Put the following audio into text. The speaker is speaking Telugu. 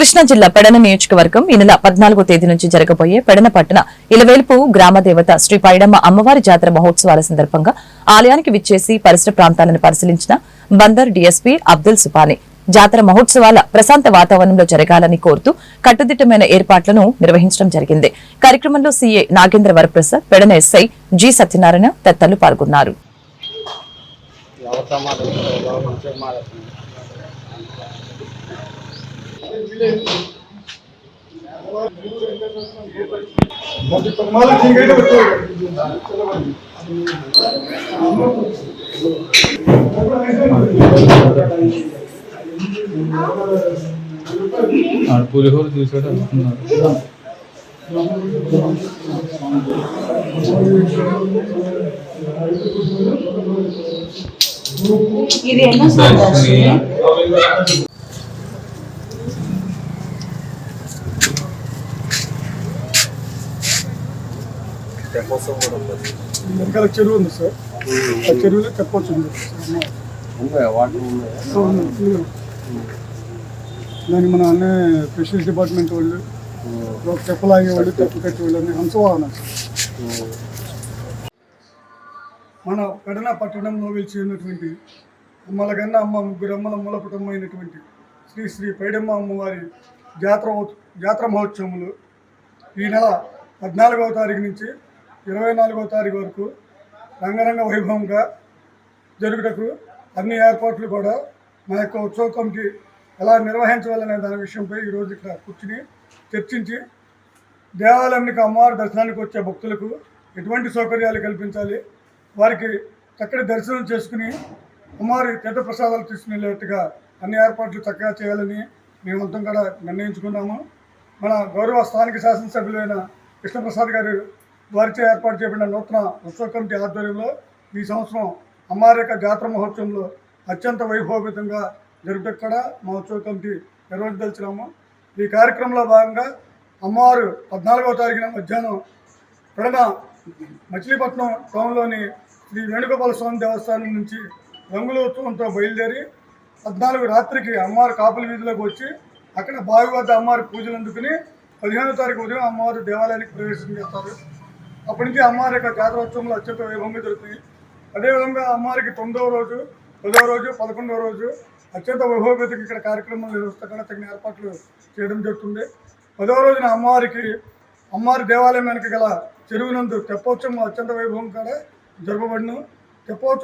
కృష్ణా జిల్లా పెడన నియోజకవర్గం ఈ నెల పద్నాలుగో తేదీ నుంచి జరగబోయే పెడన పట్టణ ఇలవేల్పు గ్రామదేవత శ్రీ పైడమ్మ అమ్మవారి జాతర మహోత్సవాల సందర్భంగా ఆలయానికి విచ్చేసి పరిసర ప్రాంతాలను పరిశీలించిన బందర్ డీఎస్పీ అబ్దుల్ సుపాని. జాతర మహోత్సవాల ప్రశాంత వాతావరణంలో జరగాలని కోరుతూ కట్టుదిట్టమైన ఏర్పాట్లను నిర్వహించడం జరిగింది. కార్యక్రమంలో CA Nagendra Varaprasad Pedana SI G Satyanarayana తదితరులు పాల్గొన్నారు. ఎవరితో మాట్లాడుతున్నారు మంచిగా మాట్లాడుతున్నారు ఆడ పులిహోర చూసాడు వస్తున్నారు సందర్శి వెనకాల చెరువు ఉంది సార్. ఆ చెరువులో తెప్పొచ్చు ఉంది ఉన్నాయా? వాటర్ ఉన్నాయా? సో ఉంది. దాన్ని మన అన్నీ ఫిషరీస్ డిపార్ట్మెంట్ వాళ్ళు ఒక తెప్పలాగే వాళ్ళు తెప్ప కట్టి వాళ్ళు అన్ని హంసవాహనం. మన పెడన పట్టణంలో వెలిచి ఉన్నటువంటి అమ్మలగన్న అమ్మ ముగ్గురు అమ్మల మూల కుటుంబమైనటువంటి శ్రీ శ్రీ పైడమ్మ అమ్మవారి జాతర జాతర మహోత్సవములు ఈ నెల పద్నాలుగవ తారీఖు నుంచి ఇరవై నాలుగో తారీఖు వరకు రంగరంగ వైభవంగా జరుగుటకు అన్ని ఏర్పాట్లు కూడా మా యొక్క ఉత్సవ కమిటీ ఎలా నిర్వహించవాలనే దాని విషయంపై ఈరోజు ఇక్కడ కూర్చుని చర్చించి దేవాలయానికి అమ్మవారి దర్శనానికి వచ్చే భక్తులకు ఎటువంటి సౌకర్యాలు కల్పించాలి వారికి చక్కటి దర్శనం చేసుకుని అమ్మవారి తీర్థ ప్రసాదాలు తీసుకునేట్టుగా అన్ని ఏర్పాట్లు చక్కగా చేయాలని మేమంతా కూడా నిర్ణయించుకున్నాము. మన గౌరవ స్థానిక శాసనసభ్యులైన కృష్ణప్రసాద్ గారు వారిచే ఏర్పాటు చేయబడిన నూతన ఉత్సవ కమిటీ ఆధ్వర్యంలో ఈ సంవత్సరం అమ్మవారి యొక్క జాతర మహోత్సవంలో అత్యంత వైభవపేతంగా జరుపుటకు మా ఉత్సవ కమిటీ నిర్వహించదలిచినాము. ఈ కార్యక్రమంలో భాగంగా అమ్మవారు పద్నాలుగవ తారీఖున మధ్యాహ్నం ప్రణ మచిలీపట్నం టౌన్లోని శ్రీ వేణుగోపాల స్వామి దేవస్థానం నుంచి రంగుల ఉత్సవంతో బయలుదేరి పద్నాలుగు రాత్రికి అమ్మవారు కాపుల వీధిలోకి వచ్చి అక్కడ బావి వద్ద అమ్మవారి పూజలు అందుకుని పదిహేనో తారీఖు ఉదయం అమ్మవారు దేవాలయానికి ప్రవేశం చేస్తారు. అప్పటి నుంచి అమ్మవారి యొక్క జాతరోత్సవంలో అత్యంత వైభవంగా జరుగుతుంది. అదేవిధంగా అమ్మవారికి తొమ్మిదవ రోజు పదవ రోజు పదకొండవ రోజు అత్యంత వైభవపేతంగా ఇక్కడ కార్యక్రమాలు నిర్వహిస్తకుండా తగిన ఏర్పాట్లు చేయడం జరుగుతుంది. పదవ రోజున అమ్మవారికి అమ్మవారి దేవాలయం వెనక గల చెరువునందు తెప్పోత్సవం అత్యంత వైభవం కూడా జరపబడిను. తెప్పోత్సవం